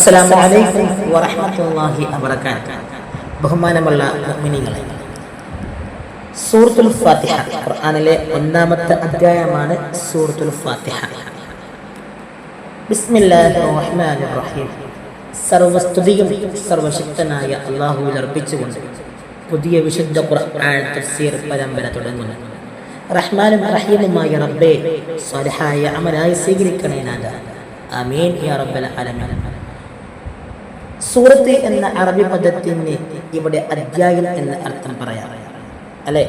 അസ്സലാമു അലൈക്കും വറഹ്മത്തുള്ളാഹി വബറകാതുഹു. ബഹുമാനമുള്ള മുഅ്മിനീങ്ങളെ സൂറത്തുൽ ഫാത്തിഹ ഖുർആനിലെ ഒന്നാമത്തെ അധ്യായമാണ് സൂറത്തുൽ ഫാത്തിഹ. ബിസ്മില്ലാഹിർ റഹ്മാനിർ റഹീം. സർവസ്തുതിയും സർവശക്തനായ അള്ളാഹുവിൽ അർപ്പിച്ചുകൊണ്ട് പുതിയ വിശുദ്ധ ഖുർആൻ തഫ്സീർ പരമ്പര തുടങ്ങുന്നു. റഹ്മാനും റഹീമുമായ റബ്ബേ സ്വലഹായ അമലായി സ്വീകരിക്കണേ നാഥ. ആമീൻ യാ റബ്ബൽ ആലമീൻ. സൂറത്ത് എന്ന അറബി പദത്തിന് ഇവിടെ അധ്യായം എന്ന അർത്ഥം പറയാം. അല്ലെ?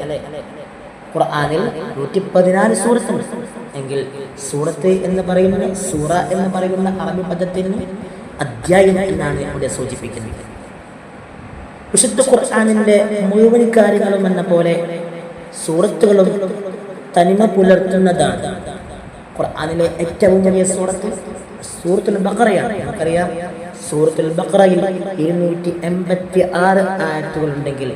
ഖുർആാനിൽ നൂറ്റി പതിനാല് സൂറത്തുണ്ട് എങ്കിൽ സൂറത്ത് എന്ന് പറയുന്ന സൂറ എന്ന് പറയുന്ന അറബി പദത്തിന് അധ്യായം എന്നാണ് ഇവിടെ സൂചിപ്പിക്കുന്നത്. വിശുദ്ധ ഖുർആാനിന്റെ മുഴുവൻ കാര്യങ്ങളും എന്ന പോലെ സൂറത്തുകളും തനിമ പുലർത്തുന്നതാണ്. ഖുർആാനിലെ ഏറ്റവും വലിയ സൂറത്ത് സൂറത്തുൽ ബക്കറയാണ് നമുക്കറിയാം സൂറത്തുൽ ബക്രയിൽ ഇരുന്നൂറ്റി എൺപത്തി ആറ് ആയത്തുകളുണ്ടെങ്കിൽ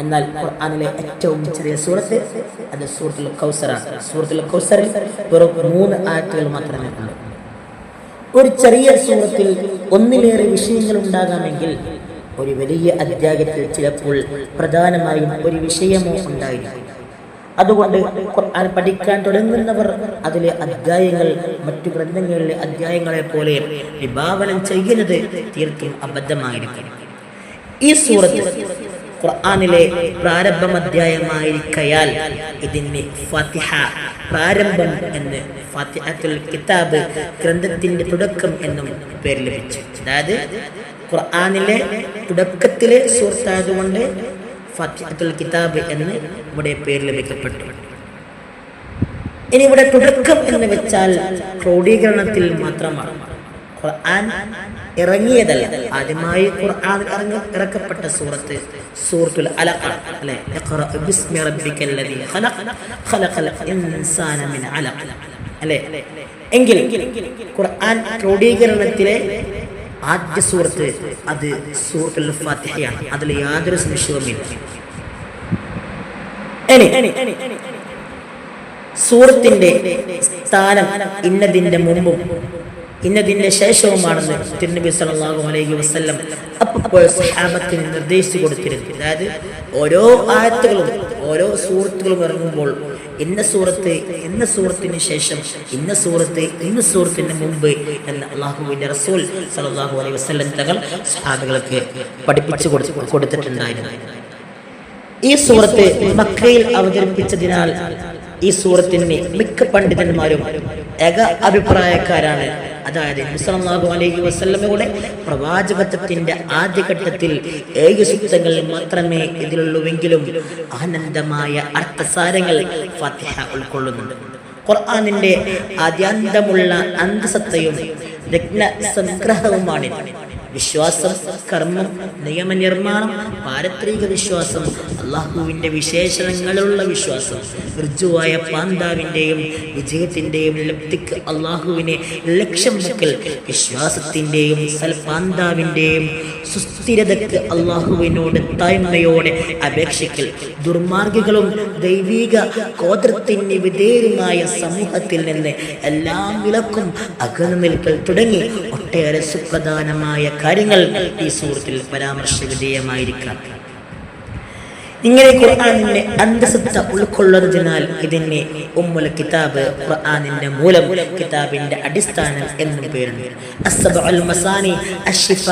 എന്നാൽ ഖുർആാനിലെ ഏറ്റവും ചെറിയ സൂറത്ത് അത് സൂറത്തുൽ കൗസറാണ്. സൂറത്തുൽ കൗസറിൽ വെറും മൂന്ന് ആയത്തുകൾ മാത്രമേ ഉള്ളൂ. ഒരു ചെറിയ സൂറത്തിൽ ഒന്നിലേറെ വിഷയങ്ങൾ ഉണ്ടാകാമെങ്കിൽ ഒരു വലിയ അധ്യായത്തിൽ ചിലപ്പോൾ പ്രധാനമായും ഒരു വിഷയമോ ഉണ്ടായിരിക്കും. അതുകൊണ്ട് ഖുർആൻ പഠിക്കാൻ തുടങ്ങുന്നവർ അതിലെ അധ്യായങ്ങൾ മറ്റു ഗ്രന്ഥങ്ങളിലെ അധ്യായങ്ങളെ പോലെ വിഭാവനം ചെയ്യുന്നത് തീർത്തും അബദ്ധമായിരിക്കും. ഈ സൂറത്ത് ഖുർആാനിലെ പ്രാരംഭം അധ്യായമായിരിക്കയാൽ ഇതിന് ഫാത്തിഹ പ്രാരംഭം എന്ന് ഫാത്തിഹത്തുൽ കിതാബ് ഗ്രന്ഥത്തിന്റെ തുടക്കം എന്നും പേര് ലഭിച്ചു. അതായത് ഖുർആാനിലെ തുടക്കത്തിലെ സൂറത്തായതുകൊണ്ട് ഫാത്തിഹത്തുൽ കിതാബ് എന്ന് ഇവിടെ പേര് ലഭിക്കപ്പെട്ടു. ഇനി ഇവിടെ തുടക്കം എന്ന് വെച്ചാൽ ക്രോഡീകരണത്തിൽ മാത്രമാണ്. ഖുർആൻ ഇറങ്ങിയതല്ല. ആദ്യമായി ഖുർആൻ ഇറങ്ങ ഇറക്കപ്പെട്ട സൂറത്ത് സൂറത്തുൽ അലഖ അല്ലേ? ഇഖ്റ ബിസ്മി റബ്ബിക്കൽ ലദീ ഖലഖ ഖലഖൽ ഇൻസാന മിൻ അലഖ അല്ലേ? എങ്കിൽ ഖുർആൻ ക്രോഡീകരണത്തിലെ ആദ്യ സൂറത്ത് അത് സൂറത്തുൽ ഫാത്തിഹയാണ്. അതിൽ യാതൊരു സംശയവുമില്ല. സൂറത്തിന്റെ സ്ഥാനം ഇന്നതിന്റെ മുമ്പും ഇന്നതിന്റെ ശേഷവുമാണെന്ന് തിരുനബി സല്ലല്ലാഹു അലൈഹി വസല്ലം അപ്പോൾ സഹാബത്തിന് നിർദ്ദേശിച്ചു കൊടുത്തിരുന്നു. അതായത് ഓരോ ആയത്തുകളും ഓരോ സുഹൃത്തുക്കളും ഇറങ്ങുമ്പോൾ ഇന്ന സൂറത്ത് ഇന്ന സൂറത്തിന് ശേഷം ഇന്ന സൂറത്ത് ഇന്ന സൂറത്തിന് മുമ്പ് എന്ന അള്ളാഹുവിന്റെ റസൂൽ സലാഹു അലൈഹി വസ്ലം തങ്ങൾ സഹാബികൾക്ക് പഠിപ്പിച്ചു കൊടുത്തു കൊടുത്തിട്ടുണ്ടായിരുന്നു. ഈ സൂറത്ത് മക്കയിൽ അവതരിപ്പിച്ചതിനാൽ ഈ സൂറത്തിന് മിക്ക പണ്ഡിതന്മാരും ഏക അഭിപ്രായക്കാരാണ്. അതായത് നബിസ്വല്ലാഹു അലൈഹി വസല്ലമയുടെ പ്രവാചകത്വത്തിന്റെ ആദ്യഘട്ടത്തിൽ ഏഴ് സൂക്തങ്ങൾ മാത്രമേ ഇതിലുള്ളൂവെങ്കിലും ആനന്ദമായ അർത്ഥസാരങ്ങൾ ഫാത്തിഹ ഉൾക്കൊള്ളുന്നുണ്ട്. ഖുർആാനിന്റെ ആദ്യാന്തമുള്ള അന്തസത്തയും രത്ന സംഗ്രഹവുമാണ് വിശ്വാസം കർമ്മം നിയമനിർമ്മാണം പാരത്രിക വിശ്വാസം അള്ളാഹുവിന്റെ വിശേഷണങ്ങളിലുള്ള വിശ്വാസം ഋജുവായ പാന്താവിന്റെയും വിജയത്തിന്റെയും ലബ്ധിക്ക് അള്ളാഹുവിനെ ലക്ഷ്യം വെക്കൽ വിശ്വാസത്തിന്റെയും സൽപാന്താവിന്റെയും സുസ്ഥിരതയ്ക്ക് അള്ളാഹുവിനോട് താഴ്മയോടെ അപേക്ഷിക്കൽ. ദുർമാർഗികളും ദൈവിക കോത്രത്തിന് വിധേയമായ സമൂഹത്തിൽ നിന്ന് എല്ലാ വിലക്കും അകന്നു നിൽക്കൽ തുടങ്ങി ഒട്ടേറെ സുപ്രധാനമായ കാര്യങ്ങൾ ഈ സുഹൃത്തിൽ പരാമർശ വിധേയമായിരിക്കാം ഇങ്ങനെ ഖുർആാനിന്റെ അന്തസത്ത ഉൾക്കൊള്ളുന്നതിനാൽ ഇതിനെ ഉമ്മുൽ കിതാബ് ഖുർആാനിന്റെ മൂലം കിതാബിന്റെ അടിസ്ഥാനം എന്നും പേരുണ്ട്. അസ്സബ അൽ മസാനി അഷിഫ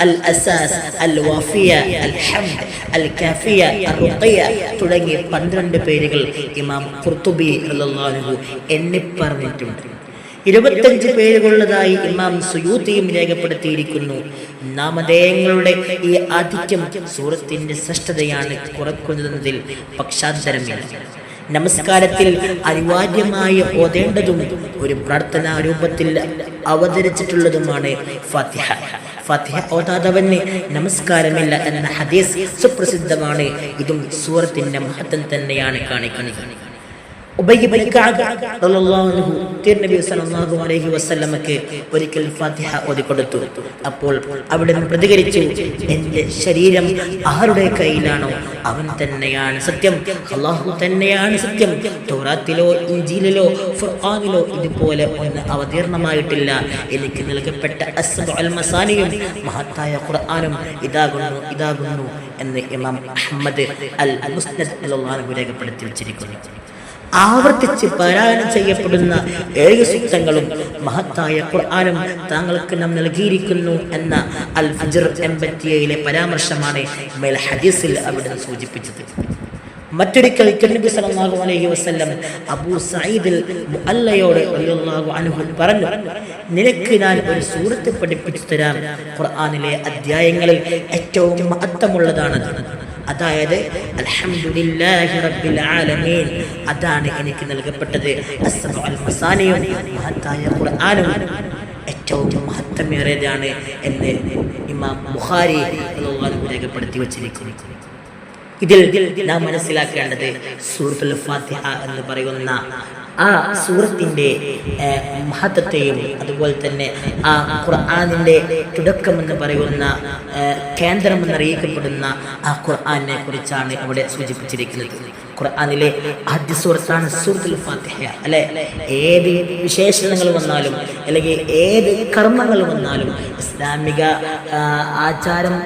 അൽ അസാസ് അൽ വാഫിയ അൽ ഹംദ് അൽ കാഫിയ അൽ റുഖിയ തുടങ്ങി പന്ത്രണ്ട് പേരുകൾ ഇമാം ഖുർത്തുബി റളിയല്ലാഹു എണ്ണി പറഞ്ഞിട്ടുണ്ട് ഇരുപത്തഞ്ച് പേരുകളുള്ളതായി ഇമാം സുയൂത്തിയും രേഖപ്പെടുത്തിയിരിക്കുന്നു. നാമധേയങ്ങളുടെ ഈ ആധിക്യം സൂറത്തിന്റെ ശ്രേഷ്ഠതയാണ് കുറക്കുന്നതിൽ പക്ഷാന്തരമില്ല. നമസ്കാരത്തിൽ അനിവാര്യമായി ഓതേണ്ടതും ഒരു പ്രാർത്ഥനാ രൂപത്തിൽ അവതരിച്ചിട്ടുള്ളതുമാണ് ഫാത്തിഹ. ഫാത്തിഹ ഓതാതവന് നമസ്കാരമില്ല എന്ന ഹദീസ് സുപ്രസിദ്ധമാണ്. ഇതും സൂറത്തിന്റെ മഹത്വം തന്നെയാണ് കാണിക്കുന്നത്. ഒരിക്കൽ ഫാത്തിഹ ഓതിക്കൊടുത്തു അപ്പോൾ അവിടെ പ്രതികരിച്ച് എന്റെ ശരീരം ആരുടെ കയ്യിലാണോ? അവൻ തന്നെയാണ് സത്യം. അള്ളാഹു തന്നെയാണ് സത്യം. തോറാത്തിലോ ഇഞ്ചീലിലോ ഫുർഖാനിലോ ഇതുപോലെ ഒന്ന് അവതീർണമായിട്ടില്ല. എനിക്ക് നൽകപ്പെട്ട മസാനിയും മഹത്തായ ഖുർആാനും ഇതാകുന്നു ഇതാകുന്നു എന്ന് ഇമാം അഹമ്മദ് അൽ മുസ്ലിം രേഖപ്പെടുത്തി വെച്ചിരിക്കുന്നു. ആവർത്തിച്ച് പാരായണം ചെയ്യപ്പെടുന്ന ഏഴ് സൂക്തങ്ങളും മഹത്തായ ഖുർആാനും താങ്കൾക്ക് നാം നൽകിയിരിക്കുന്നു എന്ന അൽ ഫജർ എൺപത്തിയേഴിലെ പരാമർശമാണ് മേൽ ഹദീസിൽ അവിടെ സൂചിപ്പിച്ചത്. മറ്റൊരിക്കൽ തിരുനബി സല്ലല്ലാഹു അലൈഹി വസല്ലം അബൂ സഈദിൽ മുഅല്ലയോട് റളിയല്ലാഹു അൻഹു പറഞ്ഞു നിനക്ക് ഞാൻ ഒരു സൂറത്ത് പഠിപ്പിച്ചു തരാം. ഖുർആനിലെ അധ്യായങ്ങളിൽ ഏറ്റവും മഹത്വമുള്ളതാണത് അതായത് അതാണ് എനിക്ക് നൽകപ്പെട്ടത്. ഏറ്റവും മഹത്തമേറിയതാണ് എന്ന് ഇമാം രേഖപ്പെടുത്തി വച്ചിരിക്കുന്നു. ഇതിൽ നാം മനസ്സിലാക്കേണ്ടത് സൂറത്തുൽ ഫാത്തിഹ എന്ന് പറയുന്ന ആ സൂറത്തിന്റെ മഹത്വത്തെയും അതുപോലെ തന്നെ ആ ഖുർആാനിന്റെ തുടക്കം എന്ന് പറയുന്ന കേന്ദ്രം എന്നറിയിക്കപ്പെടുന്ന ആ ഖുർആാനിനെ കുറിച്ചാണ് ഇവിടെ സൂചിപ്പിച്ചിരിക്കുന്നത്. ഖുർആാനിലെ ആദ്യ സൂറത്താണ് സൂറത്തുൽ ഫാത്തിഹ അല്ലെ? ഏത് വിശേഷണങ്ങൾ വന്നാലും അല്ലെങ്കിൽ ഏത് കർമ്മങ്ങൾ വന്നാലും ഇസ്ലാമിക ആചാരം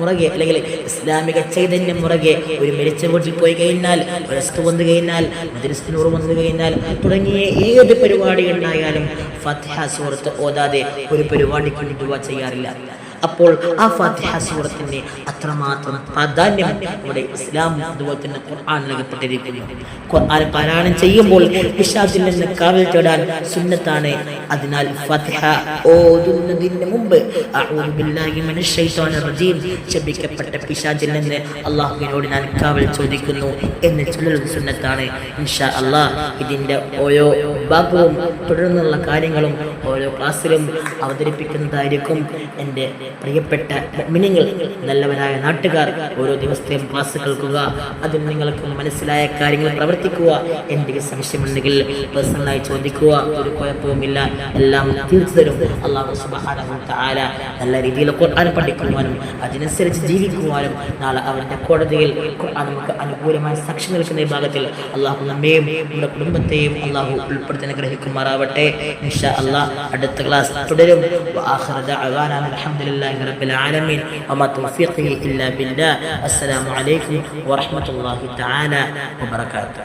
മുറകെ അല്ലെങ്കിൽ ഇസ്ലാമിക ചൈതന്യം മുറകെ ഒരു മരിച്ച വീട്ടിൽ പോയി കഴിഞ്ഞാൽ ഒരസ്തു വന്നു കഴിഞ്ഞാൽ മദ്രസത്തിനൂർ വന്നു കഴിഞ്ഞാൽ തുടങ്ങിയ ഏത് പരിപാടി ഉണ്ടായാലും സൂറത്ത് ഓതാതെ ഒരു പരിപാടിക്ക് ദുവ ചെയ്യാറില്ല. അപ്പോൾ ആ ഫാത്തിഹ സൂറത്തിന് അത്രമാത്രം പ്രാധാന്യം നമ്മുടെ ഇസ്ലാം അതുപോലെ തന്നെ ഖുർആൻ നൽകപ്പെട്ടിരിക്കുന്നു. ഖുർആൻ പാരായണം ചെയ്യുമ്പോൾ പിശാചിൽ നിന്ന് കാവൽ തേടാൻ സുന്നത്താണ്. അതിനാൽ ഫാത്തിഹ ഓതുന്നതിന് മുമ്പ് അഊദു ബില്ലാഹി മിനശ് ശൈത്വാനിർ റജീം ശപിക്കപ്പെട്ട പിശാചിൽ നിന്ന് അള്ളാഹുവിനോട് ഞാൻ കാവൽ ചോദിക്കുന്നു എന്ന് ചൊല്ലുന്ന സുന്നത്താണ്. ഇൻഷാ അള്ളാഹ് ഇതിന്റെ ഓരോ ഭാഗവും തുടർന്നുള്ള കാര്യങ്ങളും ഓരോ ക്ലാസ്സിലും അവതരിപ്പിക്കുന്നതായിരിക്കും എന്റെ പ്രിയപ്പെട്ട മിനിങ്ങൾ നല്ലവരായ നാട്ടുകാർ ഓരോ ദിവസത്തെയും ക്ലാസ് കേൾക്കുക അതിൽ നിങ്ങൾക്ക് മനസ്സിലായ കാര്യങ്ങൾ പ്രവർത്തിക്കുക. എന്തെങ്കിലും സംശയമുണ്ടെങ്കിൽ പേഴ്സണലായി ചോദിക്കുക ഒരു കുഴപ്പവുമില്ല. എല്ലാം തീർച്ചു തരും. അള്ളാഹു സുബാന നല്ല രീതിയിൽ ഖുർആൻ പഠിക്കുവാനും അതിനനുസരിച്ച് ജീവിക്കുവാനും നാളെ അവരുടെ കോടതിയിൽ ഖുർആൻ നമുക്ക് അനുകൂലമായ സാക്ഷി നൽകുന്ന വിഭാഗത്തിൽ അള്ളാഹു നമ്മയും നമ്മുടെ കുടുംബത്തെയും അള്ളാഹു ഉൾപ്പെടുത്തി അനുഗ്രഹിക്കുമാറാവട്ടെ. ഇൻഷാ അള്ളാഹ് അടുത്ത ക്ലാസ് തുടരും. അലഹമുല്ല لله رب العالمين وما توفيقه إلا بالله السلام عليكم ورحمة الله تعالى وبركاته